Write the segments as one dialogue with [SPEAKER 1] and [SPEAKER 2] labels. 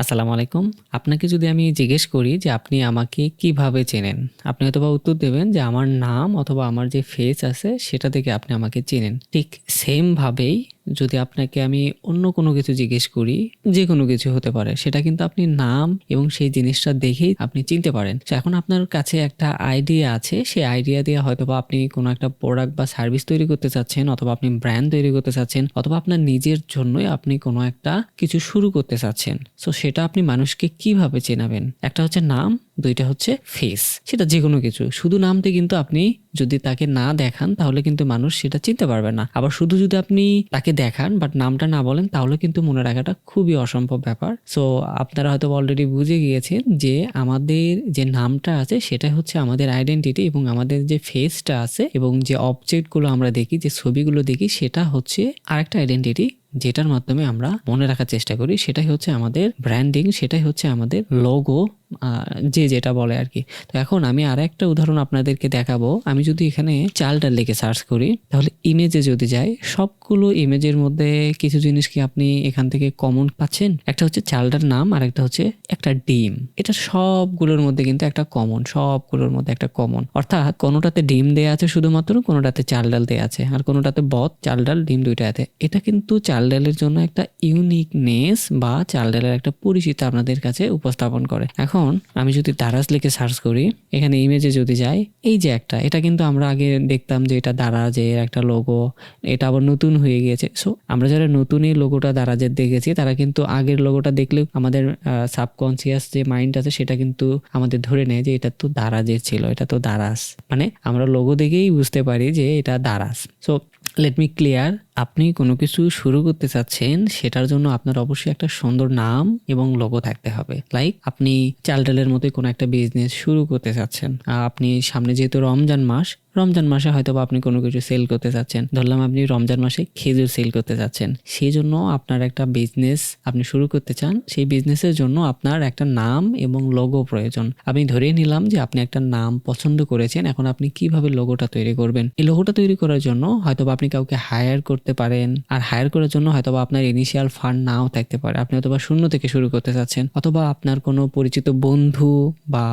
[SPEAKER 1] আসসালামু আলাইকুম। আপনাকে যদি আমি জিজ্ঞেস করি যে আপনি আমাকে কীভাবে চেনেন, আপনি অথবা উত্তর দেবেন যে আমার নাম অথবা আমার যে ফেস আছে সেটা থেকে আপনি আমাকে চেনেন। ঠিক সেম ভাবেই যদি আপনাকে আমি অন্য কোনো কিছু জিজ্ঞেস করি, যে কোনো কিছু হতে পারে, সেটা কিন্তু আপনি নাম এবং সেই জিনিসটা দেখেই আপনি চিনতে পারেন। এখন আপনার কাছে একটা আইডিয়া আছে, সেই আইডিয়া দিয়ে হয়তো বা আপনি কোনো একটা প্রোডাক্ট বা সার্ভিস তৈরি করতে চাচ্ছেন অথবা আপনি ব্র্যান্ড তৈরি করতে চাচ্ছেন অথবা আপনার নিজের জন্যই আপনি কোনো একটা কিছু শুরু করতে চাচ্ছেন। সো সেটা আপনি মানুষকে কীভাবে চেনাবেন? একটা হচ্ছে নাম দুইটা হচ্ছে ফেস সেটা যে কোনো কিছু। শুধু নামতে কিন্তু আপনি যদি তাকে না দেখান, তাহলে কিন্তু মানুষ সেটা চিনতে পারবে না। আবার শুধু যদি আপনি তাকে দেখান বাট নামটা না বলেন, তাহলে কিন্তু মনে রাখাটা খুবই অসম্ভব ব্যাপার। সো আপনারা হয়তো অলরেডি বুঝে গিয়েছেন যে আমাদের যে নামটা আছে সেটা হচ্ছে আমাদের আইডেন্টিটি এবং আমাদের যে ফেসটা আছে এবং যে অবজেক্টগুলো আমরা দেখি, যে ছবিগুলো দেখি, সেটা হচ্ছে আরেকটা আইডেন্টিটি যেটার মাধ্যমে আমরা মনে রাখার চেষ্টা করি। সেটাই হচ্ছে আমাদের ব্র্যান্ডিং সেটাই হচ্ছে আমাদের লোগো যে যেটা বলে আর কি। তো এখন আমি আর একটা উদাহরণ আপনাদেরকে দেখাবো। আমি যদি এখানে চালটা লিখে সার্চ করি, তাহলে ইমেজে যদি যাই, সবগুলো ইমেজের মধ্যে কিছু জিনিস কি আপনি এখান থেকে কমন পাচ্ছেন? একটা হচ্ছে চালটার নাম আর একটা হচ্ছে একটা ডিম। এটা সবগুলোর মধ্যে কিন্তু একটা কমন সবগুলোর মধ্যে একটা কমন অর্থাৎ কোনোটাতে ডিম দেয়া আছে শুধুমাত্র, কোনোটাতে চাল ডাল দেয়া আছে। আর কোনোটাতে বদ চাল ডাল, ডিম দুইটা আছে। এটা কিন্তু চাল ডালের জন্য একটা ইউনিকনেস বা চাল ডালের একটা পরিচিতি আপনাদের কাছে উপস্থাপন করে। এখন এখন আমি যদি দারাজ লিখে সার্চ করি, এখানে ইমেজে যদি যাই, এই যে একটা, এটা কিন্তু আমরা আগে দেখতাম যে এটা দারাজের একটা লোগো এটা আবার নতুন হয়ে গিয়েছে। সো আমরা যারা নতুন এই লোগোটা দারাজের দেখেছি, তারা কিন্তু আগের লোগোটা দেখলেও আমাদের সাবকনসিয়াস যে মাইন্ড আছে, সেটা কিন্তু আমাদের ধরে নেয় যে এটা তো দারাজের ছিল, এটা তো দারাজ। মানে আমরা লোগো দেখেই বুঝতে পারি যে এটা Daraz. So let me clear আপনি কোনো কিছু শুরু করতে চাচ্ছেন, সেটার জন্য আপনার অবশ্যই একটা সুন্দর নাম এবং লোগো থাকতে হবে। লাইক আপনি চাল ডালের মতোই কোনো একটা বিজনেস শুরু করতে চাচ্ছেন। আপনি সামনে যেহেতু রমজান মাস রমজান মাসে হয়তো আপনি কোনো কিছু সেল করতে চাচ্ছেন ধরলাম আপনি রমজান মাসে খেজুর সেল করতে চাচ্ছেন সেই জন্য আপনার একটা বিজনেস আপনি শুরু করতে চান, সেই বিজনেসের জন্য আপনার একটা নাম এবং লোগো প্রয়োজন। আমি ধরেই নিলাম যে আপনি একটা নাম পছন্দ করেছেন, এখন আপনি কীভাবে লোগোটা তৈরি করবেন? এই লোগোটা তৈরি করার জন্য হয়তো আপনি কাউকে হায়ার করতে পারেন, আর হায়ার করার জন্য হয়তো আপনার ইনিশিয়াল ফান্ড নাও থাকতে পারে। আপনি হয়তো শূন্য থেকে শুরু করতে চাচ্ছেন অথবা আপনার কোনো পরিচিত বন্ধু বা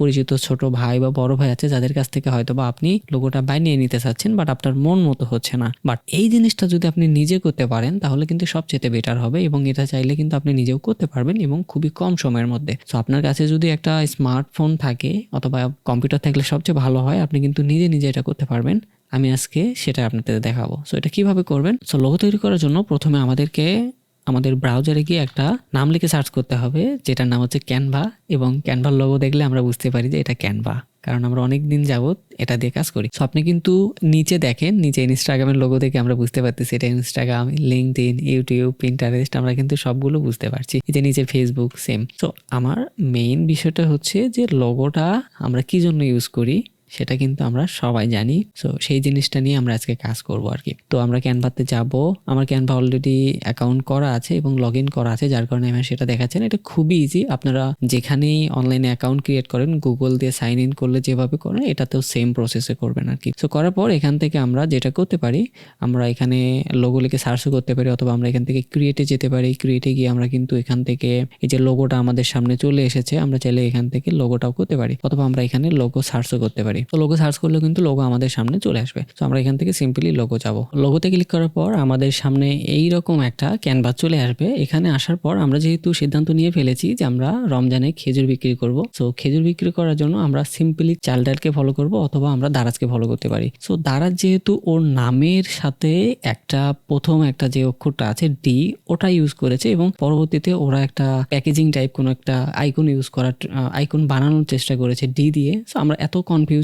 [SPEAKER 1] পরিচিত ছোট ভাই বা বড় ভাই আছে, যাদের কাছ থেকে হয়তো আপনি লোগোটা বানিয়ে নিতে চাচ্ছেন বাট আপনার মন মতো হচ্ছে না। বাট এই জিনিসটা যদি আপনি নিজে করতে পারেন, তাহলে কিন্তু সবচেয়ে বেটার হবে এবং এটা চাইলে কিন্তু আপনি নিজেও করতে পারবেন এবং খুবই কম সময়ের মধ্যে। সো আপনার কাছে যদি একটা স্মার্টফোন থাকে অথবা কম্পিউটার থাকলে সবচেয়ে ভালো হয়, আপনি কিন্তু নিজে নিজে এটা করতে পারবেন। আমি আজকে সেটা আপনাদের দেখাবো। সো এটা কীভাবে করবেন? সো লোগো তৈরি করার জন্য প্রথমে আমাদেরকে, আমাদের ব্রাউজারে গিয়ে একটা নাম লিখে সার্চ করতে হবে, যেটার নাম হচ্ছে ক্যানভা এবং ক্যানভার লোগো দেখলে আমরা বুঝতে পারি যে এটা ক্যানভা কারণ আমরা অনেক দিন যাবৎ এটা দিয়ে কাজ করি। সো আপনি কিন্তু নিচে দেখেন, নিচে ইনস্টাগ্রামের লোগো থেকে আমরা বুঝতে পারতেছি এটা Instagram LinkedIn YouTube Pinterest আমরা কিন্তু সবগুলো বুঝতে পারছি। এই যে নিচে ফেসবুক সেম সো আমার মেইন বিষয়টা হচ্ছে যে লোগোটা আমরা কি জন্য ইউজ করি? সেটা কিন্তু আমরা সবাই জানি। সো সেই জিনিসটা নিয়ে আমরা আজকে কাজ করব আর কি। তো আমরা ক্যানভাতে যাব। আমার ক্যানভা অলরেডি অ্যাকাউন্ট করা আছে এবং লগ ইন করা আছে, যার কারণে আমি সেটা দেখাচ্ছেন এটা খুবই ইজি আপনারা যেখানেই অনলাইনে অ্যাকাউন্ট ক্রিয়েট করেন গুগল দিয়ে সাইন ইন করলে যেভাবে করেন, এটাতেও সেম প্রসেসে করবেন আর কি। সো করার পর এখান থেকে আমরা যেটা করতে পারি, আমরা এখানে লোগো লিখে সার্চও করতে পারি, অথবা আমরা এখান থেকে ক্রিয়েটে যেতে পারি। ক্রিয়েটে গিয়ে আমরা কিন্তু এখান থেকে এই যে লোগোটা আমাদের সামনে চলে এসেছে, আমরা চাইলে এখান থেকে লোগোটাও করতে পারি, অথবা আমরা এখানে লোগো সার্চও করতে পারি। তো লোগো সার্চ করলে কিন্তু লোগো আমাদের সামনে চলে আসবে। তো আমরা এখান থেকে সিম্পলি লোগো যাব। লোগোতে ক্লিক করার পর আমাদের সামনে এই রকম একটা ক্যানভাস চলে আসবে। এখানে আসার পর আমরা যেহেতু সিদ্ধান্ত নিয়ে ফেলেছি যে আমরা রমজানে খেজুর বিক্রি করব। সো খেজুর বিক্রি করার জন্য আমরা সিম্পলি চাল ডালকে ফলো করব অথবা আমরা দারাজকে ফলো করতে পারি। সো দারাজ যেহেতু ওর নামের সাথে একটা প্রথম একটা যে অক্ষরটা আছে ডি ওটা ইউজ করেছে এবং পরবর্তীতে ওরা একটা প্যাকেজিং টাইপ কোনো একটা আইকন ইউজ করার আইকন বানানোর চেষ্টা করেছে ডি দিয়ে। সো আমরা এত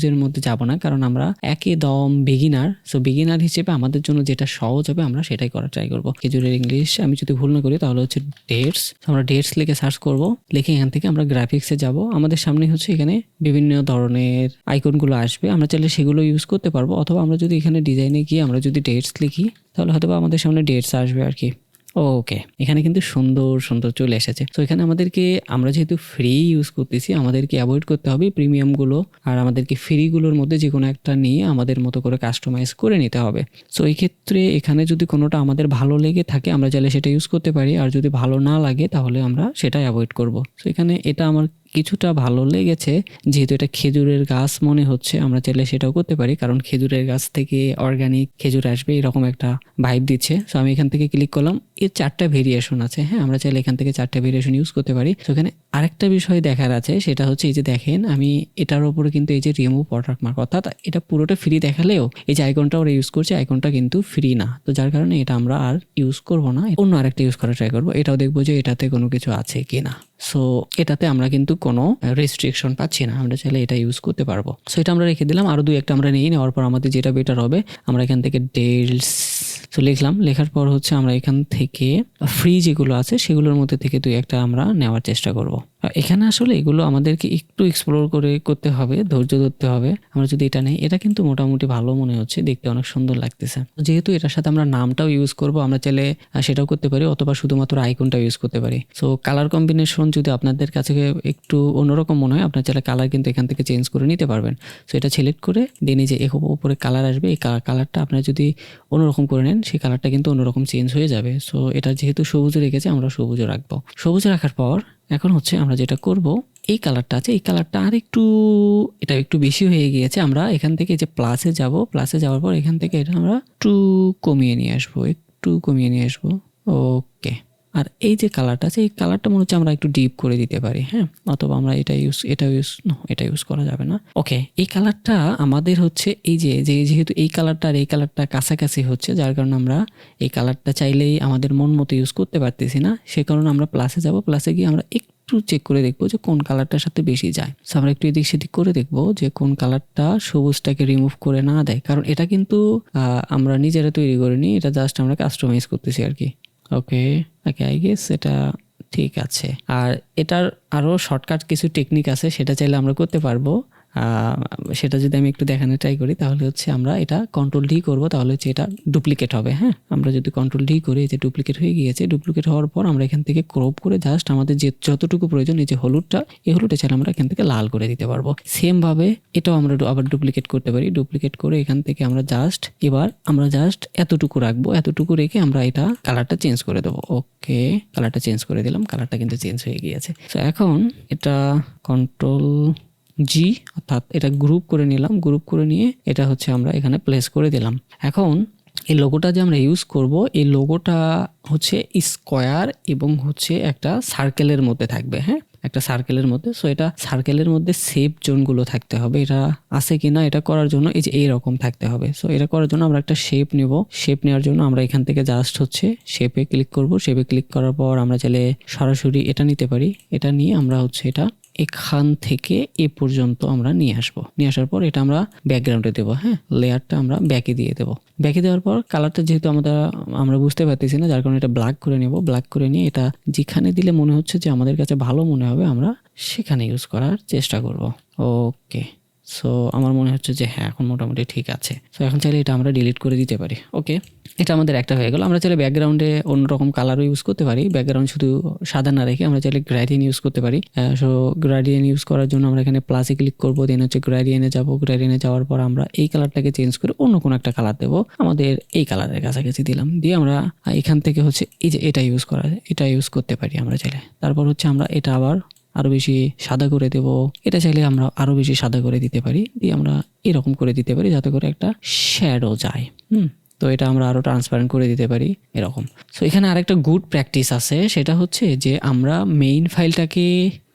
[SPEAKER 1] কনফিউজের মধ্যে যাব না, কারণ আমরা একই দম বিগিনার সো বিগিনার হিসেবে আমাদের জন্য যেটা সহজ হবে আমরা সেটাই করার ট্রাই করব। খেজুরের ইংলিশ আমি যদি ভুল না করি তাহলে হচ্ছে ডেটস আমরা ডেটস লিখে সার্চ করব, লিখে এখান থেকে আমরা গ্রাফিক্সে যাব। আমাদের সামনে হচ্ছে এখানে বিভিন্ন ধরনের আইকনগুলো আসবে, আমরা চাইলে সেগুলো ইউজ করতে পারব, অথবা আমরা যদি এখানে ডিজাইনে গিয়ে আমরা যদি ডেটস লিখি, তাহলে হয়তো আমাদের সামনে ডেটস আসবে আর কি। ওকে এখানে কিন্তু সুন্দর সুন্দর চলে এসেছে। তো এখানে আমাদেরকে, আমরা যেহেতু ফ্রি ইউজ করতেছি, আমাদেরকে অ্যাভয়েড করতে হবে প্রিমিয়ামগুলো আর আমাদেরকে ফ্রিগুলোর মধ্যে যে কোনো একটা নিয়ে আমাদের মতো করে কাস্টমাইজ করে নিতে হবে। সো এই ক্ষেত্রে এখানে যদি কোনোটা আমাদের ভালো লেগে থাকে, আমরা চাইলে সেটা ইউজ করতে পারি। আর যদি ভালো না লাগে, তাহলে আমরা সেটা অ্যাভয়েড করব। সো এখানে এটা আমার কিছুটা ভালো লেগেছে। যেহেতু এটা খেজুরের গাছ মনে হচ্ছে, আমরা চাইলে সেটাও করতে পারি। কারণ খেজুরের গাছ থেকে অর্গানিক খেজুর আসবে, এরকম একটা ভাইব দিচ্ছে। সো আমি এখান থেকে ক্লিক করলাম। এর চারটা ভেরিয়েশন আছে হ্যাঁ? আমরা চাইলে এখান থেকে চারটা ভেরিয়েশন ইউজ করতে পারি। তো এখানে আরেকটা বিষয় দেখার আছে, সেটা হচ্ছে এই যে দেখেন, আমি এটার উপরে কিন্তু এই যে রিমুভ ওয়াটারমার্ক অর্থাৎ এটা পুরোটা ফ্রি দেখালেও এই যে আইকনটা ওরা ইউজ করছে আইকনটা কিন্তু ফ্রি না। তো যার কারণে এটা আমরা আর ইউজ করব না। অন্য আরেকটা ইউজ করা ট্রাই করব। এটাও দেখব যে এটাতে কোনো কিছু আছে কি না সো এটাতে আমরা কিন্তু কোনো রেস্ট্রিকশন পাচ্ছি না। আমরা চাইলে এটা ইউজ করতে পারব। সো এটা আমরা রেখে দিলাম। আরও দুই একটা আমরা নিয়ে নেওয়ার পর আমাদের যেটা বেটার হবে, আমরা এখান থেকে ডেলস তো লিখলাম। লেখার পর হচ্ছে আমরা এখান থেকে ফ্রি যেগুলো আছে, সেগুলোর মধ্যে থেকে দুই একটা আমরা নেওয়ার চেষ্টা করব। এখানে আসলে এগুলো আমাদেরকে একটু এক্সপ্লোর করে করতে হবে, ধৈর্য ধরতে হবে। আমরা যদি এটা নেই, এটা কিন্তু মোটামুটি ভালো মনে হচ্ছে, দেখতে অনেক সুন্দর লাগতেছে। যেহেতু এটার সাথে আমরা নামটাও ইউজ করব, আমরা চাইলে সেটাও করতে পারি, অথবা শুধুমাত্র আইকনটাও ইউজ করতে পারি। সো কালার কম্বিনেশন যদি আপনাদের কাছে একটু অন্যরকম মনে হয়, আপনার চাইলে কালার কিন্তু এখান থেকে চেঞ্জ করে নিতে পারবেন। সো এটা সিলেক্ট করে দেন যে উপরে কালার আসবে, এই কালারটা আপনারা যদি অন্যরকম করে নেন, সেই কালারটা কিন্তু অন্যরকম চেঞ্জ হয়ে যাবে। সো এটা যেহেতু সবুজ রেখেছে, আমরা সবুজ রাখব। সবুজ রাখার পর এখন হচ্ছে আমরা যেটা করব, এই কালারটা আছে, এই কালারটা আর একটু এটা একটু বেশি হয়ে গিয়েছে, আমরা এখান থেকে যে প্লাসে যাব প্লাসে যাওয়ার পর এখান থেকে এটা আমরা একটু কমিয়ে নিয়ে আসব, একটু কমিয়ে নিয়ে আসব ওকে আর এই যে কালারটা আছে, এই কালারটা মনে হচ্ছে আমরা একটু ডিপ করে দিতে পারি হ্যাঁ? অথবা আমরা এটা ইউজ এটা ইউজ এটা ইউজ করা যাবে না। ওকে এই কালারটা আমাদের হচ্ছে এই যে যেহেতু এই কালারটা আর এই কালারটা কাছাকাছি হচ্ছে, যার কারণে আমরা এই কালারটা চাইলেই আমাদের মন মতো ইউজ করতে পারতেছি না। সে কারণে আমরা প্লাসে যাব প্লাসে গিয়ে আমরা একটু চেক করে দেখব যে কোন কালারটার সাথে বেশি যায়। So, আমরা একটু এদিক সেদিক করে দেখব যে কোন কালারটা সবুজটাকে রিমুভ করে না দেয়। কারণ এটা কিন্তু আমরা নিজেরা তৈরি করিনি, এটা জাস্ট আমরা কাস্টমাইজ করতেছি আর কি। ওকে ওকে আই গেস এটা ঠিক আছে। আর এটার আরও শর্টকাট কিছু টেকনিক আছে, সেটা চাইলে আমরা করতে পারব। সেটা যদি আমি একটু দেখানোর ট্রাই করি, তাহলে হচ্ছে আমরা এটা কন্ট্রোল ডি করব, তাহলে হচ্ছে এটা ডুপ্লিকেট হবে হ্যাঁ? আমরা যদি কন্ট্রোল ডি করি যে ডুপ্লিকেট হয়ে গিয়েছে ডুপ্লিকেট হওয়ার পর আমরা এখান থেকে ক্রপ করে জাস্ট আমাদের যে যতটুকু প্রয়োজন, এই যে হলুদটা, এই হলুদটা চাইলে আমরা এখান থেকে লাল করে দিতে পারব। সেমভাবে এটাও আমরা আবার ডুপ্লিকেট করতে পারি। ডুপ্লিকেট করে এখান থেকে আমরা জাস্ট এবার আমরা জাস্ট এতটুকু রাখব, এতটুকু রেখে আমরা এটা কালারটা চেঞ্জ করে দেবো। ওকে কালারটা চেঞ্জ করে দিলাম কালারটা কিন্তু চেঞ্জ হয়ে গিয়েছে। তো এখন এটা কন্ট্রোল জি অর্থাৎ এটা গ্রুপ করে নিলাম গ্রুপ করে নিয়ে এটা হচ্ছে আমরা এখানে প্লেস করে দিলাম। এখন এই লোগোটা যে আমরা ইউজ করব, এই লোগোটা হচ্ছে স্কোয়ার এবং হচ্ছে একটা সার্কেলের মধ্যে থাকবে হ্যাঁ? একটা সার্কেলের মধ্যে। সো এটা সার্কেলের মধ্যে সেপ জোনগুলো থাকতে হবে। এটা আছে কিনা, এটা করার জন্য এই যে এইরকম থাকতে হবে। সো এটা করার জন্য আমরা একটা শেপ নেব। শেপ নেওয়ার জন্য আমরা এখান থেকে জাস্ট হচ্ছে শেপে ক্লিক করব। শেপে ক্লিক করার পর আমরা চাইলে সরাসরি এটা নিতে পারি। এটা নিয়ে আমরা হচ্ছে এটা এখান থেকে এ পর্যন্ত আমরা নিয়ে আসব। নিয়ে আসার পর এটা আমরা ব্যাকগ্রাউন্ডে দেবো হ্যাঁ? লেয়ারটা আমরা ব্যাকে দিয়ে দেবো। ব্যাকে দেওয়ার পর কালারটা যেহেতু আমরা আমরা বুঝতে পারতেছি না, যার কারণে এটা ব্ল্যাক করে নেব। ব্ল্যাক করে নিয়ে এটা যেখানে দিলে মনে হচ্ছে যে আমাদের কাছে ভালো মনে হবে, আমরা সেখানে ইউজ করার চেষ্টা করব। ওকে সো আমার মনে হচ্ছে যে হ্যাঁ এখন মোটামুটি ঠিক আছে। সো এখন চাইলে এটা আমরা ডিলিট করে দিতে পারি। ওকে এটা আমাদের একটা হয়ে গেল। আমরা চাইলে ব্যাকগ্রাউন্ডে অন্যরকম কালারও ইউজ করতে পারি। ব্যাকগ্রাউন্ড শুধু সাদা না রেখে আমরা চাইলে গ্রাডিয়েন ইউজ করতে পারি। সো গ্রাডিয়েন ইউজ করার জন্য আমরা এখানে প্লাসে ক্লিক করব দেন হচ্ছে গ্রাডিয়েনে যাব। গ্রাডিয়েনে যাওয়ার পর আমরা এই কালারটাকে চেঞ্জ করে অন্য কোনো একটা কালার দেবো। আমাদের এই কালারের কাছাকাছি দিলাম। দিয়ে আমরা এখান থেকে হচ্ছে এই যে এটা ইউজ করা, এটা ইউজ করতে পারি আমরা চাইলে। তারপর হচ্ছে আমরা এটা আবার আরও বেশি সাদা করে দেব। এটা চাইলে আমরা আরও বেশি সাদা করে দিতে পারি। দিয়ে আমরা এরকম করে দিতে পারি যাতে করে একটা শ্যাডো যায়। হুম? তো এটা আমরা আরও ট্রান্সপারেন্ট করে দিতে পারি এরকম। সো এখানে আরেকটা গুড প্র্যাকটিস আছে। সেটা হচ্ছে যে আমরা মেইন ফাইলটাকে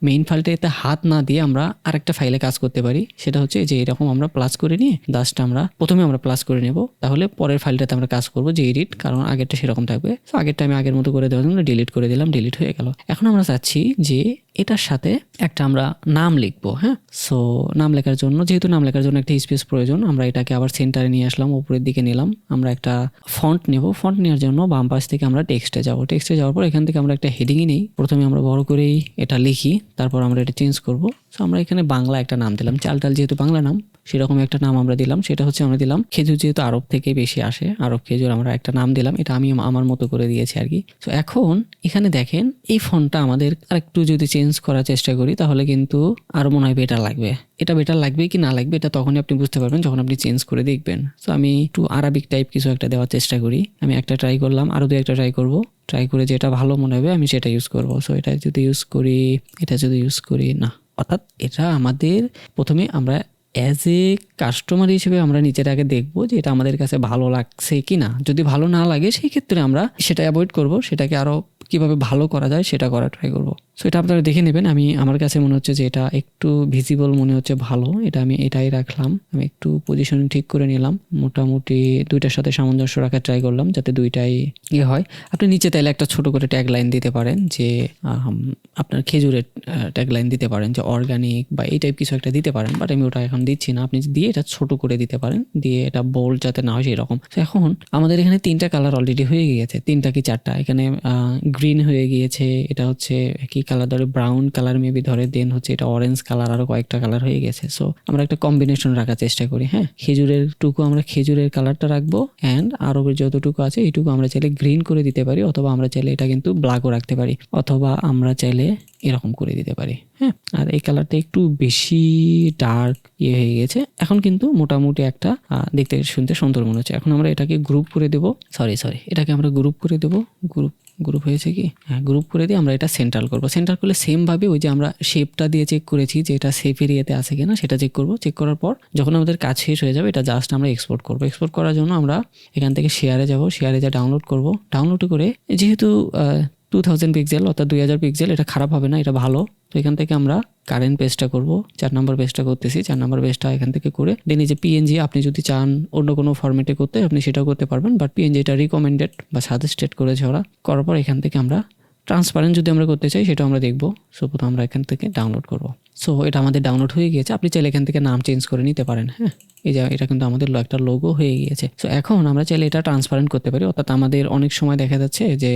[SPEAKER 1] মেইন ফাইলটাতে হাত না দিয়ে আমরা আরেকটা ফাইলে কাজ করতে পারি। সেটা হচ্ছে যে এরকম আমরা প্লাস করে নিয়ে জাস্ট আমরা প্রথমে আমরা প্লাস করে নেব। তাহলে পরের ফাইলটাতে আমরা কাজ করব যে এডিট কারণ আগেরটা সেরকম থাকবে। তো আগেরটা আমি আগের মতো করে দেওয়ার জন্য ডিলিট করে দিলাম ডিলিট হয়ে গেল। এখন আমরা চাচ্ছি যে এটার সাথে একটা আমরা নাম লিখব হ্যাঁ? সো নাম লেখার জন্য, যেহেতু নাম লেখার জন্য একটা স্পেস প্রয়োজন, আমরা এটাকে আবার সেন্টারে নিয়ে আসলাম, উপরের দিকে নিলাম। আমরা একটা ফন্ট নেব। ফন্ট নেওয়ার জন্য বাম পাশ থেকে আমরা টেক্সটে যাব। টেক্সটে যাওয়ার পর এখান থেকে আমরা একটা হেডিংই নেই। প্রথমে আমরা বড় করেই এটা লিখি। তারপর আমরা এটা চেঞ্জ করব। সো আমরা এখানে বাংলা একটা নাম দিলাম। চালটাল যেহেতু বাংলা নাম সেরকম একটা নাম আমরা দিলাম, সেটা হচ্ছে আমরা দিলাম খেজুর যেহেতু আরব থেকে বেশি আসে, আরব খেজুর আমরা একটা নাম দিলাম, এটা আমি আমার মতো করে দিয়েছি আর কি। তো এখন এখানে দেখেন এই ফোনটা আমাদের আরেকটু যদি চেঞ্জ করার চেষ্টা করি, তাহলে কিন্তু আরও মনে হয় বেটার লাগবে। এটা বেটার লাগবে কি না লাগবে, এটা তখনই আপনি বুঝতে পারবেন যখন আপনি চেঞ্জ করে দেখবেন। তো আমি একটু আরবিক টাইপ কিছু একটা দেওয়ার চেষ্টা করি। আমি একটা ট্রাই করলাম আরও দু একটা ট্রাই করব। ট্রাই করে যেটা ভালো মনে হবে আমি সেটা ইউজ করব। সো এটা যদি ইউজ করি, এটা যদি ইউজ করি, না। অর্থাৎ এটা আমাদের প্রথমে আমরা অ্যাজ এ কাস্টমার হিসেবে আমরা নিজের আগে দেখব যে এটা আমাদের কাছে ভালো লাগছে কি না যদি ভালো না লাগে, সেই ক্ষেত্রে আমরা সেটা অ্যাভয়েড করব, সেটাকে আরও কীভাবে ভালো করা যায়, সেটা করা ট্রাই করব। সো এটা আপনারা দেখে নেবেন। আমি, আমার কাছে মনে হচ্ছে যে এটা একটু ভিজিবল মনে হচ্ছে ভালো। এটা আমি এটাই রাখলাম। আমি একটু পজিশন ঠিক করে নিলাম। মোটামুটি দুইটার সাথে সামঞ্জস্য রাখার ট্রাই করলাম যাতে দুইটাই ইয়ে হয়। আপনি নিচে তাইলে একটা ছোট করে ট্যাগ লাইন দিতে পারেন যে আপনার খেজুরের ট্যাগ লাইন দিতে পারেন যে অর্গানিক বা এই টাইপ কিছু একটা দিতে পারেন। বাট আমি ওটা এখন দিচ্ছি না। আপনি দিয়ে এটা ছোট করে দিতে পারেন। দিয়ে এটা বোল্ড যাতে না হয় সেরকম। তো এখন আমাদের এখানে তিনটা কালার অলরেডি হয়ে গিয়েছে। তিনটা কি চারটা? এখানে গ্রিন হয়ে গিয়েছে। এটা হচ্ছে কি কালার ধরে ব্রাউন কালার মেবি ধরে দেন হচ্ছে এটা অরেঞ্জ কালার আরও কয়েকটা কালার হয়ে গেছে। সো আমরা একটা কম্বিনেশন রাখার চেষ্টা করি হ্যাঁ? খেজুরের টুকু আমরা খেজুরের কালারটা রাখব অ্যান্ড আরও যতটুকু আছে এইটুকু আমরা চাইলে গ্রিন করে দিতে পারি, অথবা আমরা চাইলে এটা কিন্তু ব্ল্যাকও রাখতে পারি, অথবা আমরা চাইলে এরকম করে দিতে পারি। হ্যাঁ আর এই কালারটা একটু বেশি ডার্ক ইয়ে হয়ে গেছে। এখন কিন্তু মোটামুটি একটা দেখতে শুনতে সুন্দর মনে হচ্ছে। এখন আমরা এটাকে গ্রুপ করে দেব। সরি সরি এটাকে আমরা গ্রুপ করে দেব। গ্রুপ গ্রুপ হয়েছে কি? হ্যাঁ গ্রুপ করে দিয়ে আমরা এটা সেন্ট্রাল করব। সেন্টার করলে সেমভাবে ওই যে আমরা শেপটা দিয়ে চেক করেছি যে এটা সেফ এরিয়াতে আছে কিনা, সেটা চেক করব। চেক করার পর যখন আমাদের কাজ শেষ হয়ে যাবে, এটা জাস্ট আমরা এক্সপোর্ট করব। এক্সপোর্ট করার জন্য আমরা এখান থেকে শেয়ারে যাব। শেয়ারে যা ডাউনলোড করব ডাউনলোড করে যেহেতু টু থাউজেন্ড পিক্সেল অর্থাৎ দুই হাজার পিক্সেল এটা খারাপ হবে না, এটা ভালো। তো এখান থেকে আমরা কারেন্ট পেজটা করব। চার নম্বর পেজটা করতেছি। চার নম্বর পেজটা এখান থেকে করে দেন এই যে পিএনজি আপনি যদি চান অন্য কোনো ফরম্যাটে করতে, আপনি সেটাও করতে পারবেন। বাট পিএনজি এটা রিকমেন্ডেড বা সাজেস্টেড করেছে ওরা। করার পর এখান থেকে আমরা ট্রান্সপারেন্ট যদি আমরা করতে চাই সেটা আমরা দেখব। সো প্রথম আমরা এখান থেকে ডাউনলোড করব। সো এটা আমাদের ডাউনলোড হয়ে গিয়েছে। আপনি চাইলে এখান থেকে নাম চেঞ্জ করে নিতে পারেন হ্যাঁ। এই যে এটা কিন্তু আমাদের একটা লোগো হয়ে গিয়েছে। সো এখন আমরা চাইলে এটা ট্রান্সপারেন্ট করতে পারি। অর্থাৎ আমাদের অনেক সময় দেখা যাচ্ছে যে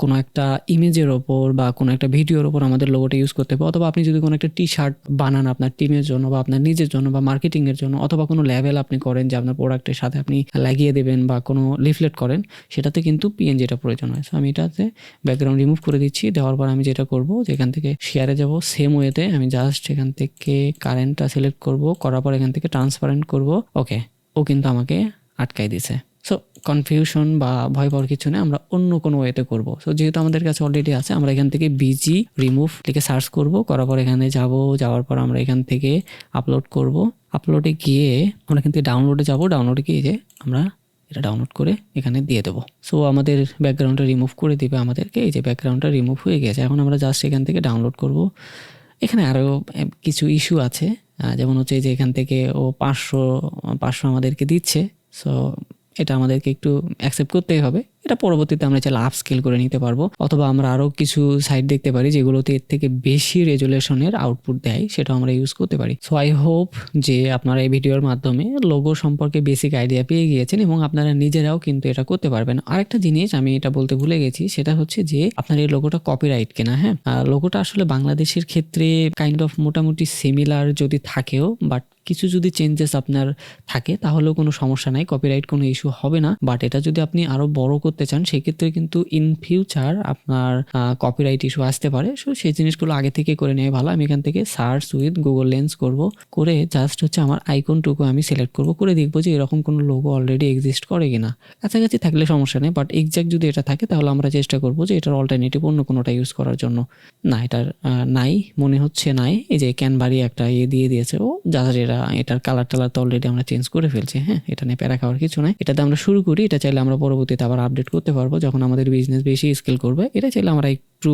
[SPEAKER 1] কোনো একটা ইমেজের ওপর বা কোনো একটা ভিডিওর ওপর আমাদের লোগোটা ইউজ করতে হবে। অথবা আপনি যদি কোনো একটা টি শার্ট বানান আপনার টিমের জন্য বা আপনার নিজের জন্য বা মার্কেটিংয়ের জন্য, অথবা কোনো লেভেল আপনি করেন যে আপনার প্রোডাক্টের সাথে আপনি লাগিয়ে দেবেন বা কোনো লিফলেট করেন, সেটাতে কিন্তু পিএনজিটা প্রয়োজন হয়। সো আমি এটাতে ব্যাকগ্রাউন্ড রিমুভ করে দিচ্ছি। দেওয়ার পর আমি যেটা করব যে এখান থেকে শেয়ারে যাব সেম ওয়েতে আমি জাস্ট এখান থেকে কারেন্টটা সিলেক্ট করব। করার পর এখান থেকে ট্রান্সপারেন্ট করব। ওকে ও কিন্তু আমাকে আটকাই দিছে সো কনফিউশন বা ভয় পাওয়ার কিছু নেই, আমরা অন্য কোনো ওয়েতে করব। সো যেহেতু আমাদের কাছে অলরেডি আছে, আমরা এখান থেকে বিজি রিমুভ লিখে সার্চ করব। করার পর এখানে যাব, যাওয়ার পর আমরা এখান থেকে আপলোড করব। আপলোডে গিয়ে আমরা এখান থেকে ডাউনলোডে যাব। ডাউনলোডে গিয়ে যে আমরা এটা ডাউনলোড করে এখানে দিয়ে দেবো। সো আমাদের ব্যাকগ্রাউন্ডটা রিমুভ করে দিবে আমাদেরকে। এই যে ব্যাকগ্রাউন্ডটা রিমুভ হয়ে গেছে। এখন আমরা জাস্ট এখান থেকে ডাউনলোড করব। এখানে আরও কিছু ইস্যু আছে। যেমন হচ্ছে যে এখান থেকে ও পাঁচশো পাঁচশো আমাদেরকে দিচ্ছে। সো এটা আমাদেরকে একটু অ্যাকসেপ্ট করতেই হবে। এটা পরবর্তীতে আমরা চাইলে আপ স্কেল করে নিতে পারব। অথবা আমরা আরও কিছু সাইট দেখতে পারি যেগুলোতে এর থেকে বেশি রেজুলেশনের আউটপুট দেয় সেটা আমরা ইউজ করতে পারি। সো আই হোপ যে আপনারা এই ভিডিওর মাধ্যমে লোগো সম্পর্কে বেসিক আইডিয়া পেয়ে গিয়েছেন এবং আপনারা নিজেরাও কিন্তু এটা করতে পারবেন। আরেকটা জিনিস আমি এটা বলতে ভুলে গেছি, সেটা হচ্ছে যে আপনার এই লোগোটা কপিরাইট কেনা হ্যাঁ? লোগোটা আসলে বাংলাদেশের ক্ষেত্রে কাইন্ড অফ মোটামুটি সিমিলার যদি থাকেও বাট কিছু যদি চেঞ্জেস আপনার থাকে, তাহলেও কোনো সমস্যা নাই কপিরাইট কোনো ইস্যু হবে না। বাট এটা যদি আপনি আরও বড় করতে চান, সেক্ষেত্রে কিন্তু ইন ফিউচার আপনার কপিরাইট ইস্যু আসতে পারে। সো সেই জিনিসগুলো আগে থেকে করে নেওয়া ভালো। আমি এখান থেকে সার্চ উইথ গুগল লেন্স করব। করে জাস্ট হচ্ছে আমার আইকনটুকু আমি সিলেক্ট করব। করে দেখব যে এরকম কোনো লোগো অলরেডি এক্সিস্ট করে কিনা। কাছাকাছি থাকলে সমস্যা নেই বাট এক্সাক্ট যদি এটা থাকে, তাহলে আমরা চেষ্টা করব যে এটার অল্টারনেটিভ অন্য কোনোটা ইউজ করার জন্য। না, এটার নাই, মনে হচ্ছে নাই। এই যে ক্যানবারি একটা ইয়ে দিয়ে দিয়েছে। ও জাস্ট এটা এটার কালার টালার তো অলরেডি আমরা চেঞ্জ করে ফেলছি। হ্যাঁ এটা নিয়ে প্যারা খাওয়ার কিছু নাই। এটাতে আমরা শুরু করি। এটা চাইলে আমরা পরবর্তীতে আবার আপডেট করতে পারব যখন আমাদের বিজনেস বেশি স্কেল করবে। এটা চাইলে আমরা একটু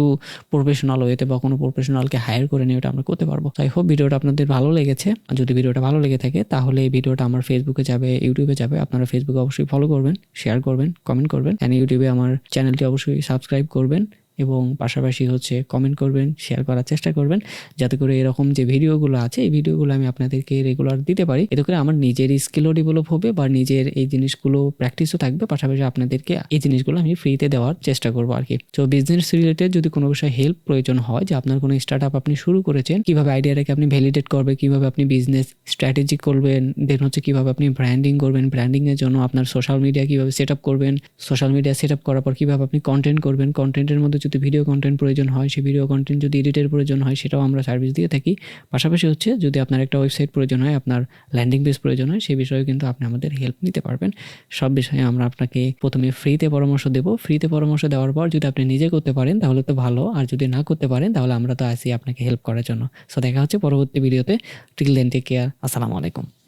[SPEAKER 1] প্রফেশনাল ওয়েতে বা কোনো প্রফেশনালকে হায়ার করে নিয়ে ওটা আমরা করতে পারব। তাই হোপ ভিডিওটা আপনাদের ভালো লেগেছে। আর যদি ভিডিওটা ভালো লেগে থাকে, তাহলে এই ভিডিওটা আমার ফেসবুকে যাবে ইউটিউবে যাবে। আপনারা ফেসবুকে অবশ্যই ফলো করবেন শেয়ার করবেন কমেন্ট করবেন। অ্যান্ড ইউটিউবে আমার চ্যানেলটি অবশ্যই সাবস্ক্রাইব করবেন। এবং পাশাপাশি হচ্ছে কমেন্ট করবেন শেয়ার করার চেষ্টা করবেন, যাতে করে এরকম যে ভিডিওগুলো আছে, এই ভিডিওগুলো আমি আপনাদেরকে রেগুলার দিতে পারি। এতে করে আমার নিজের স্কিলও ডেভেলপ হবে বা নিজের এই জিনিসগুলো প্র্যাকটিসও থাকবে। পাশাপাশি আপনাদেরকে এই জিনিসগুলো আমি ফ্রিতে দেওয়ার চেষ্টা করব আর কি তো বিজনেস রিলেটেড যদি কোনো বিষয়ে হেল্প প্রয়োজন হয়, যে আপনার কোনো স্টার্ট আপ আপনি শুরু করেছেন, কীভাবে আইডিয়াটাকে আপনি ভ্যালিডেট করবে, কীভাবে আপনি বিজনেস স্ট্র্যাটেজি করবেন দেন হচ্ছে কীভাবে আপনি ব্র্যান্ডিং করবেন ব্র্যান্ডিংয়ের জন্য আপনার সোশ্যাল মিডিয়া কীভাবে সেট আপ করবেন সোশ্যাল মিডিয়া সেট আপ করার পর কীভাবে আপনি কন্টেন্ট করবেন কন্টেন্টের মধ্যে যদি ভিডিও কন্টেন্ট প্রয়োজন হয়, সেই ভিডিও কন্টেন্ট যদি এডিটের প্রয়োজন হয়, সেটাও আমরা সার্ভিস দিয়ে থাকি। পাশাপাশি হচ্ছে, যদি আপনার একটা ওয়েবসাইট প্রয়োজন হয়, আপনার ল্যান্ডিং পেজ প্রয়োজন হয় সেই বিষয়েও কিন্তু আপনি আমাদের হেল্প নিতে পারবেন। সব বিষয়ে আমরা আপনাকে প্রথমে ফ্রিতে পরামর্শ দেবো। ফ্রিতে পরামর্শ দেওয়ার পর যদি আপনি নিজে করতে পারেন, তাহলে তো ভালো। আর যদি না করতে পারেন, তাহলে আমরা তো আসি আপনাকে হেল্প করার জন্য। সো দেখা হচ্ছে পরবর্তী ভিডিওতে টিল দেন টেক কেয়ার আসসালামু আলাইকুম।